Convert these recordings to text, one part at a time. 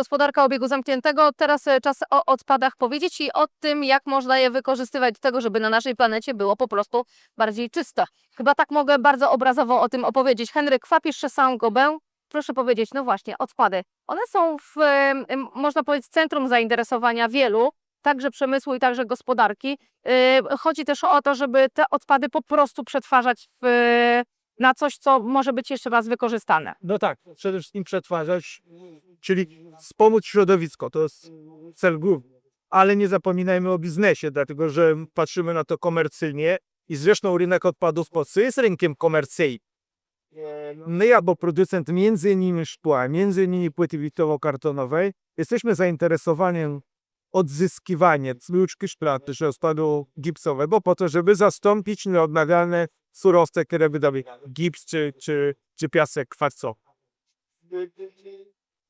gospodarka obiegu zamkniętego. Teraz e, czas o odpadach powiedzieć i o tym, jak można je wykorzystywać do tego, żeby na naszej planecie było po prostu bardziej czysto. Chyba tak mogę bardzo obrazowo o tym opowiedzieć. Henryk Kwapisz, Szesam Gobę. Proszę powiedzieć, no właśnie, odpady. One są w, można powiedzieć, centrum zainteresowania wielu, także przemysłu i także gospodarki. Y, Chodzi też o to, żeby te odpady po prostu przetwarzać w, na coś, co może być jeszcze raz wykorzystane. No tak, przede wszystkim przetwarzać, czyli wspomóc środowisko, to jest cel główny. Ale nie zapominajmy o biznesie, dlatego że patrzymy na to komercyjnie i zresztą rynek odpadów w Polsce jest rynkiem komercyjnym. My jako producent między innymi szkła, między innymi płyty witowo-kartonowej, jesteśmy zainteresowani odzyskiwaniem tłuczki szklaty czy odpadu gipsowego po to, żeby zastąpić nieodnawialne surowce, które wydały gips czy, czy, czy piasek kwarcowy.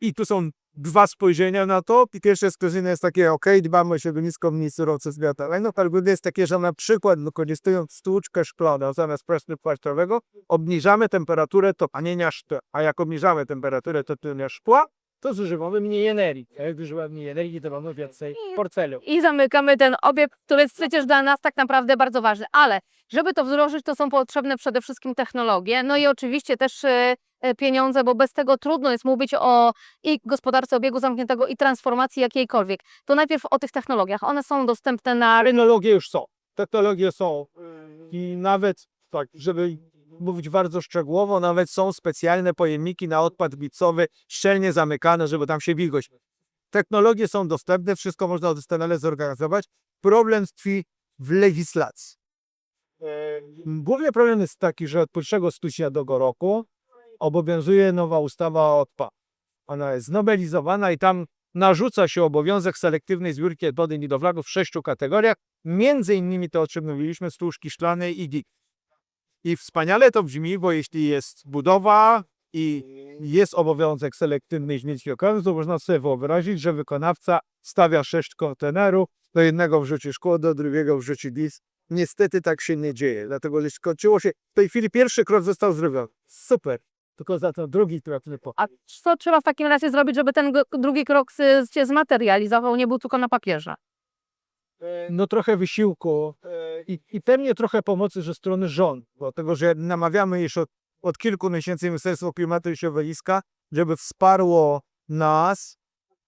I tu są dwa spojrzenia na to. I pierwsze spojrzenie jest takie, ok, dbamy o środowisko, mniej surowce zwiatowe. No, ale drugie jest takie, że na przykład wykorzystując stłuczkę szklaną zamiast prostu płaszczowego, obniżamy temperaturę topnienia szkła. A jak obniżamy temperaturę topnienia szkła, to zużywamy mniej energii. A jak zużywamy mniej energii, to mamy więcej porcelu. I zamykamy ten obieg, który jest przecież dla nas tak naprawdę bardzo ważny. Ale żeby to wdrożyć, to są potrzebne przede wszystkim technologie, no i oczywiście też e, e, pieniądze, bo bez tego trudno jest mówić o i gospodarce obiegu zamkniętego i transformacji jakiejkolwiek. To najpierw o tych technologiach. One są dostępne na. Technologie już są. Technologie są. I nawet, tak, żeby mówić bardzo szczegółowo, nawet są specjalne pojemniki na odpad bicowy, szczelnie zamykane, żeby tam się wilgoć. Technologie są dostępne, wszystko można doskonale zorganizować. Problem tkwi w legislacji. Główny problem jest taki, że od 1 stycznia tego roku obowiązuje nowa ustawa o odpadach. Ona jest znowelizowana i tam narzuca się obowiązek selektywnej zbiórki odpadów niedowlagów w sześciu kategoriach, między innymi to, o czym mówiliśmy, stłuczki szklane i gig. I wspaniale to brzmi, bo jeśli jest budowa i jest obowiązek selektywnej odpadów, to można sobie wyobrazić, że wykonawca stawia sześć kontenerów, do jednego wrzuci szkło, do drugiego wrzuci dis. Niestety tak się nie dzieje, dlatego że skończyło się, w tej chwili pierwszy krok został zrobiony. Super. Tylko za to drugi krok nie po. A co trzeba w takim razie zrobić, żeby ten drugi krok się zmaterializował, nie był tylko na papierze? No trochę wysiłku i, i pewnie trochę pomocy ze strony rządu, dlatego że namawiamy już od, od kilku miesięcy Ministerstwo Klimatu i Środowiska, żeby wsparło nas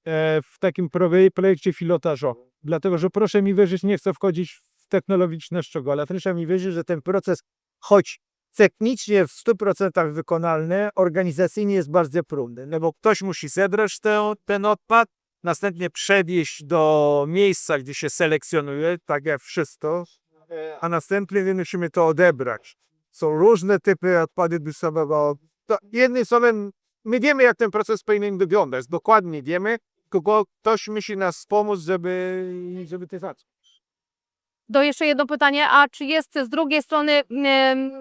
e, w takim proje- projekcie pilotażowym. Dlatego, że proszę mi wierzyć, nie chcę wchodzić w technologiczne szczegóły, ale proszę mi wierzyć, że ten proces, choć technicznie w 100% wykonalny, organizacyjnie jest bardzo trudny, no bo ktoś musi zebrać ten, ten odpad, następnie przewieźć do miejsca, gdzie się selekcjonuje, tak jak wszystko, a następnie my musimy to odebrać. Są różne typy odpady duszowego. To jednym słowem, my wiemy, jak ten proces powinien wyglądać, dokładnie wiemy, tylko ktoś musi nas pomóc, żeby, żeby to zacząć. To jeszcze jedno pytanie, a czy jest z drugiej strony em,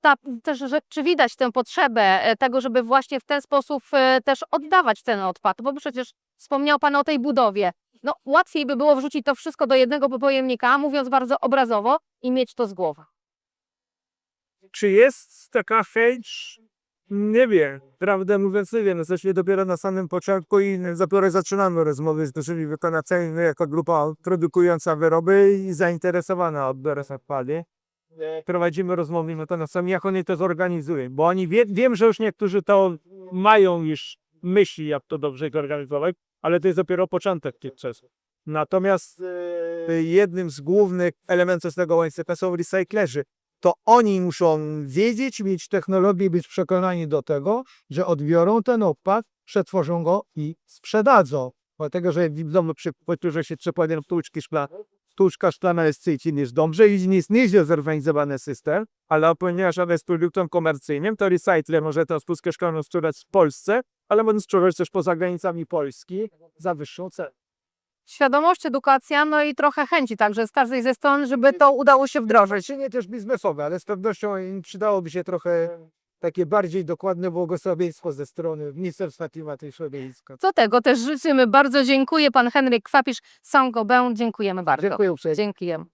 ta, też, że, czy widać tę potrzebę e, tego, żeby właśnie w ten sposób e, też oddawać ten odpad? Bo przecież wspomniał Pan o tej budowie. No, łatwiej by było wrzucić to wszystko do jednego pojemnika, mówiąc bardzo obrazowo, i mieć to z głowy. Czy jest taka chęć? Nie wiem. Prawdę mówiąc, nie wiem. Jesteśmy dopiero na samym początku i dopiero zaczynamy rozmowy z dużymi wykonawcami jako grupa produkująca wyroby i zainteresowana odbiorem odpady. Prowadzimy rozmowy z wykonawcami, jak oni to zorganizują, bo oni wie, wiem, że już niektórzy to mają już myśli, jak to dobrze zorganizować, ale to jest dopiero początek tych czasów. Natomiast e, jednym z głównych elementów tego łańcucha są recyklerzy to oni muszą wiedzieć, mieć technologię, być przekonani do tego, że odbiorą ten odpad, przetworzą go i sprzedadzą. Dlatego, że widzą przy że się przepłynie wtłuczki szklane. Wtłuczka szklana jest cyjcin, jest dobrze i jest nieźle zorganizowany system, ale ponieważ ona jest produktem komercyjnym, to recycler może tę spółkę szklaną sprzedać w Polsce, ale może sprzedać też poza granicami Polski za wyższą cenę. Świadomość, edukacja, no i trochę chęci także z każdej ze stron, żeby to udało się wdrożyć. Czy nie też biznesowe, ale z pewnością im przydałoby się trochę takie bardziej dokładne błogosławieństwo ze strony Ministerstwa Klimatu i Środowiska. Co tego też życzymy. Bardzo dziękuję. Pan Henryk Kwapisz, Songobę. Dziękujemy bardzo. Dziękuję uprzejmie. Dziękujemy.